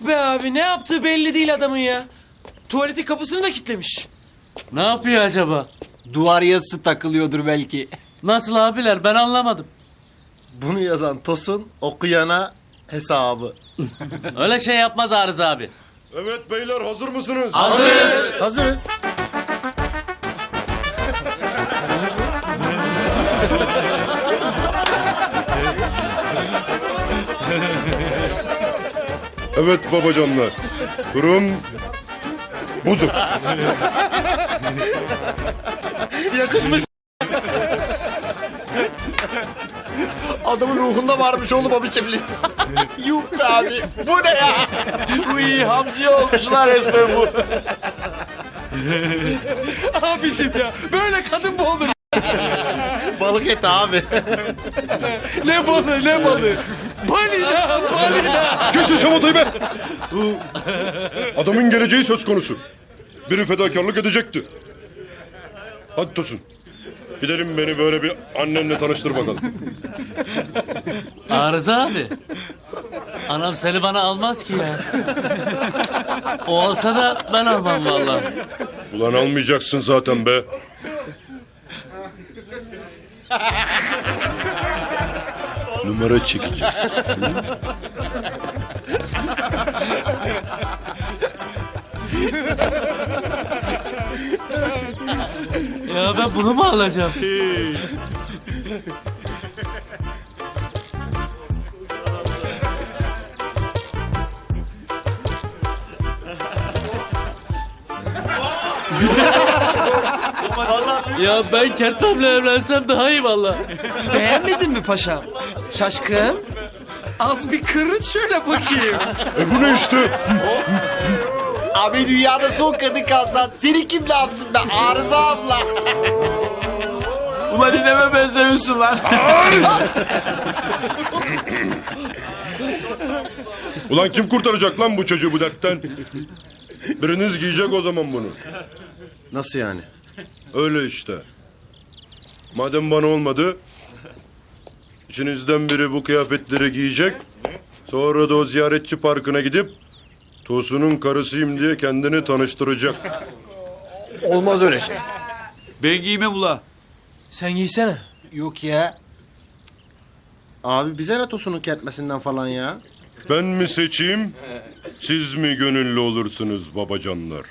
Yok be abi ne yaptığı belli değil adamın ya. Tuvaletin kapısını da kilitlemiş. Ne yapıyor acaba? Duvar yazısı takılıyordur belki. Nasıl abiler ben anlamadım. Bunu yazan Tosun okuyana hesabı. Öyle şey yapmaz Arız abi. Evet beyler hazır mısınız? Hazırız. Evet babacanlar. Durum budur. Yakışmış. Adamın ruhunda varmış oğlum o biçimli. Yuh be abi. Bu ne ya? Uy hamsi olmuşlar resmen bu. Abicim ya böyle kadın mı olur? Balık eti abi. Ne balığı ne balığı. Balina balina. Kesin şamatayı be! Adamın geleceği söz konusu. Biri fedakarlık edecekti. Hadi Tosun. Gidelim beni böyle bir annenle tanıştır bakalım. Arız abi. Anam seni bana almaz ki ya. O alsa da ben almam vallahi. Ulan almayacaksın zaten be. Numara çekeceğiz. Ya ben bunu mu alacağım? ya ben Kertem'le evlensem daha iyi valla. Beğenmedin mi paşam? Şaşkın. Az bir kırıç şöyle bakayım. E bu ne işte? Abi dünyada son kadın kalsan seni kim ne yapsın be Arıza abla. Ulan ineme benzemişsin lan. Ulan kim kurtaracak lan bu çocuğu bu dertten? Biriniz giyecek o zaman bunu. Nasıl yani? Öyle işte. Madem bana olmadı... ...içinizden biri bu kıyafetleri giyecek... ...sonra da o ziyaretçi parkına gidip... ...Tosun'un karısıyım diye kendini tanıştıracak. Olmaz öyle şey. Ben giymem ula. Sen giysene. Yok ya. Abi bize ne Tosun'un kertmesinden falan ya? Ben mi seçeyim... ...siz mi gönüllü olursunuz babacanlar?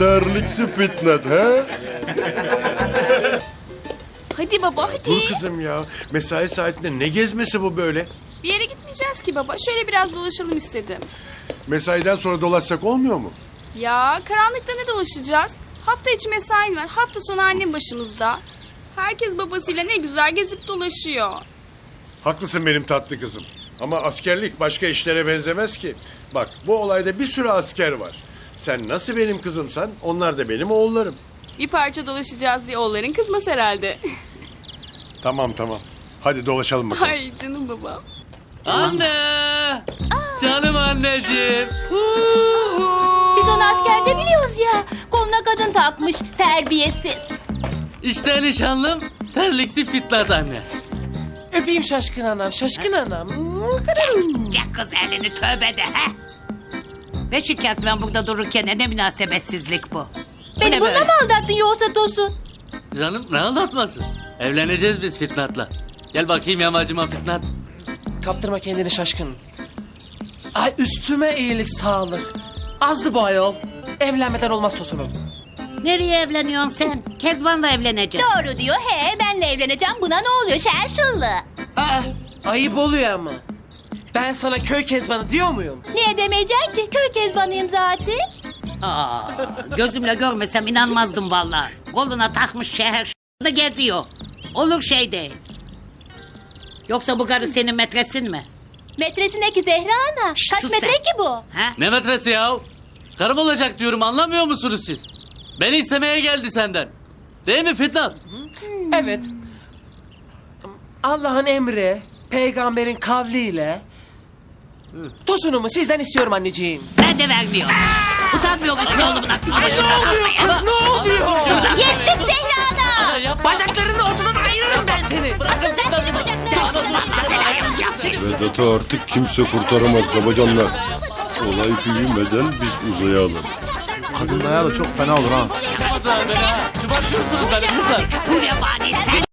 Terliksi fitnet he? Hadi baba hadi. Dur kızım ya. Mesai saatinde ne gezmesi bu böyle? Bir yere gitmeyeceğiz ki baba. Şöyle biraz dolaşalım istedim. Mesaiden sonra dolaşsak olmuyor mu? Ya karanlıkta ne dolaşacağız? Hafta içi mesain var. Hafta sonu annem başımızda. Herkes babasıyla ne güzel gezip dolaşıyor. Haklısın benim tatlı kızım. Ama askerlik başka işlere benzemez ki. Bak bu olayda bir sürü asker var. Sen nasıl benim kızımsan onlar da benim oğullarım. Bir parça dolaşacağız diye oğulların kızmaz herhalde. Tamam tamam. Hadi dolaşalım bakalım. Ay canım babam. Anne! Canım anneciğim. Biz onu askerde biliyoruz ya. Koluna kadın takmış terbiyesiz. İşte nişanlım terliksi fitnat anne. Öpeyim şaşkın anam şaşkın anam. Gel kız elini tövbe de he. Ne şikayet ben burada dururken ne münasebetsizlik bu. Bu Beni ne bununla böyle? mı aldattın yoksa Tosun? Canım ne aldatması? Evleneceğiz biz Fitnat'la. Gel bakayım yamacıma Fitnat. Kaptırma kendini şaşkın. Ay üstüme iyilik sağlık. Azdı bu ayol. Evlenmeden olmaz Tosun'um. Nereye evleniyorsun sen? Kezban'la evleneceksin. Doğru diyor. He benle evleneceğim. Buna ne oluyor şerşıllı? Aa, ayıp oluyor ama. Ben sana köy kezbanı diyor muyum? Niye demeyeceksin ki? Köy kezbanıyım zaten. Aa, gözümle görmesem inanmazdım vallahi. Koluna takmış şehir da geziyor. Olur şey değil. Yoksa bu karı senin metresin mi? Metresi ne ki Zehra Ana? Şşş, Kaç sus metre sen. ki bu? Ha? Ne metresi ya? Karım olacak diyorum anlamıyor musunuz siz? Beni istemeye geldi senden. Değil mi Fitnat? Evet. Allah'ın emri, peygamberin kavliyle Tosunumu sizden istiyorum anneciğim. Ben de vermiyorum. Utanmıyor musun oğlumun aklına başına kalmaya? Ne oluyor? Yettim Zehra Ana. Bacaklarını ortadan ayırırım ben seni. Asıl sen benim bacaklarımı Vedat'ı artık kimse kurtaramaz babacanlar. Olay büyümeden biz uzayalım. Kadın dayağı da çok fena olur ha. Yapamaz beni kızlar. Bu ne mani sen?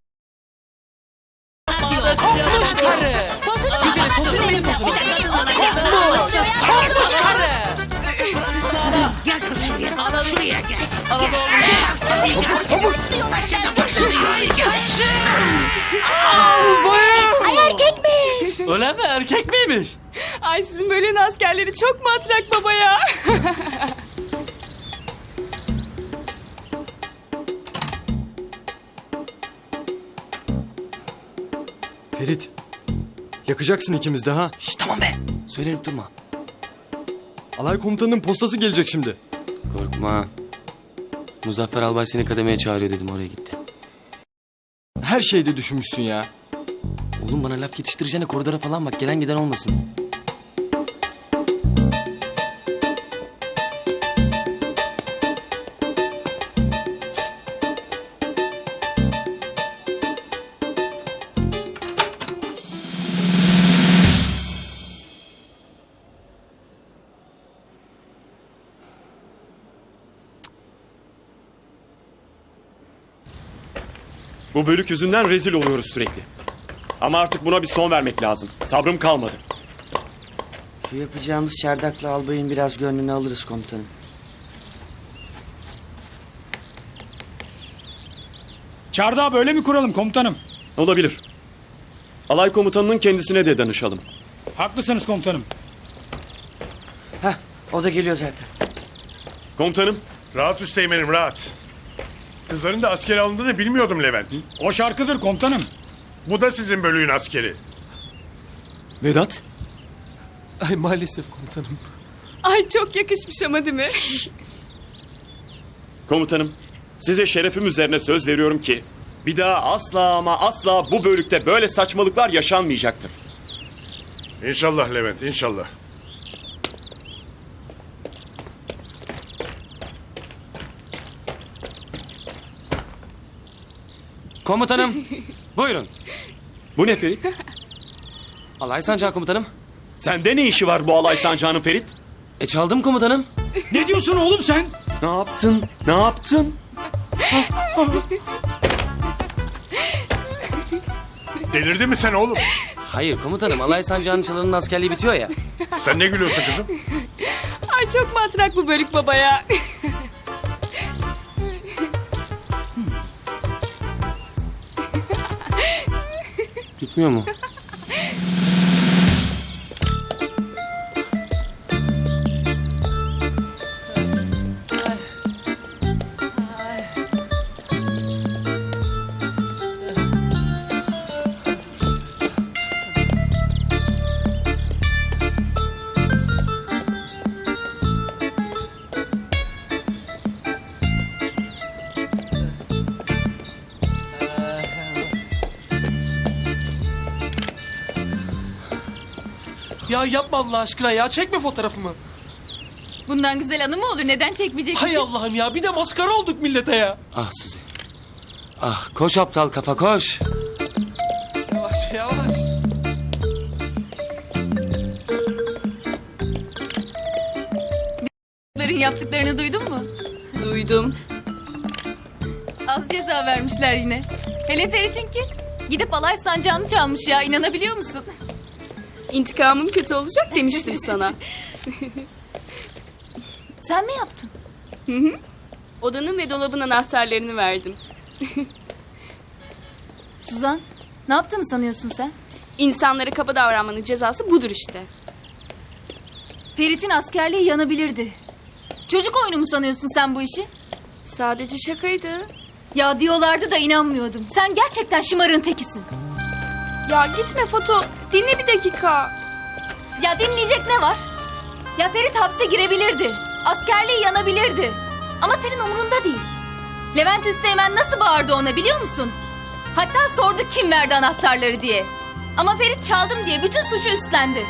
Kokmuş karı. Tosunu benim tosunum. Kokmuş. Kokmuş karı. Gel kız şuraya. Şuraya gel. Ay erkekmiş. Öyle mi? Erkek miymiş? Ay sizin bölüğün askerleri çok matrak baba ya. Ferit. Yakacaksın ikimiz de ha. Şş, tamam be. Söylenip durma. Alay komutanının postası gelecek şimdi. Korkma. Muzaffer Albay seni kademeye çağırıyor dedim oraya gitti. Her şeyde düşünmüşsün ya. Oğlum bana laf yetiştireceğine koridora falan bak gelen giden olmasın. Bu bölük yüzünden rezil oluyoruz sürekli. Ama artık buna bir son vermek lazım. Sabrım kalmadı. Şu yapacağımız çardakla albayın biraz gönlünü alırız komutanım. Çardağı böyle mi kuralım komutanım? Olabilir. Alay komutanının kendisine de danışalım. Haklısınız komutanım. Heh o da geliyor zaten. Komutanım, Rahat üsteğmenim rahat. Kızların da askere alındığını bilmiyordum Levent. O şarkıdır komutanım. Bu da sizin bölüğün askeri. Vedat? Ay maalesef komutanım. Ay çok yakışmış ama değil mi? komutanım. Size şerefim üzerine söz veriyorum ki bir daha asla ama asla bu bölükte böyle saçmalıklar yaşanmayacaktır. İnşallah Levent inşallah. Komutanım. Buyurun. Bu ne Ferit? Alay sancağı komutanım. Sende ne işi var bu alay sancağının Ferit? E çaldım komutanım. Ne diyorsun oğlum sen? Ne yaptın? Ne yaptın? Delirdi mi sen oğlum? Hayır komutanım alay sancağının çalanın askerliği bitiyor ya. Sen ne gülüyorsun kızım? Ay çok matrak bu bölük baba ya. Bitmiyor Ya yapma Allah aşkına ya. Çekme fotoğrafımı. Bundan güzel anı mı olur? Neden çekmeyecekmişim? Hay Allah'ım ya. Bir de maskara olduk millete ya. Ah Suzi. Ah koş aptal kafa koş. Yavaş yavaş. Yaptıklarını duydun mu? Duydum. Az ceza vermişler yine. Hele Ferit'inki. Gidip alay sancağını çalmış ya. inanabiliyor musun? İntikamım kötü olacak demiştim sana. Sen mi yaptın? Odanın ve dolabın anahtarlarını verdim. Suzan, ne yaptığını sanıyorsun sen? İnsanlara kaba davranmanın cezası budur işte. Ferit'in askerliği yanabilirdi. Çocuk oyunu mu sanıyorsun sen bu işi? Sadece şakaydı. Ya diyorlardı da inanmıyordum. Sen gerçekten şımarığın tekisin. Ya gitme Foto. Dinle bir dakika. Ya dinleyecek ne var? Ya Ferit hapse girebilirdi. Askerliği yanabilirdi. Ama senin umurunda değil. Levent Üsteğmen nasıl bağırdı ona biliyor musun? Hatta sordu kim verdi anahtarları diye. Ama Ferit çaldım diye bütün suçu üstlendi.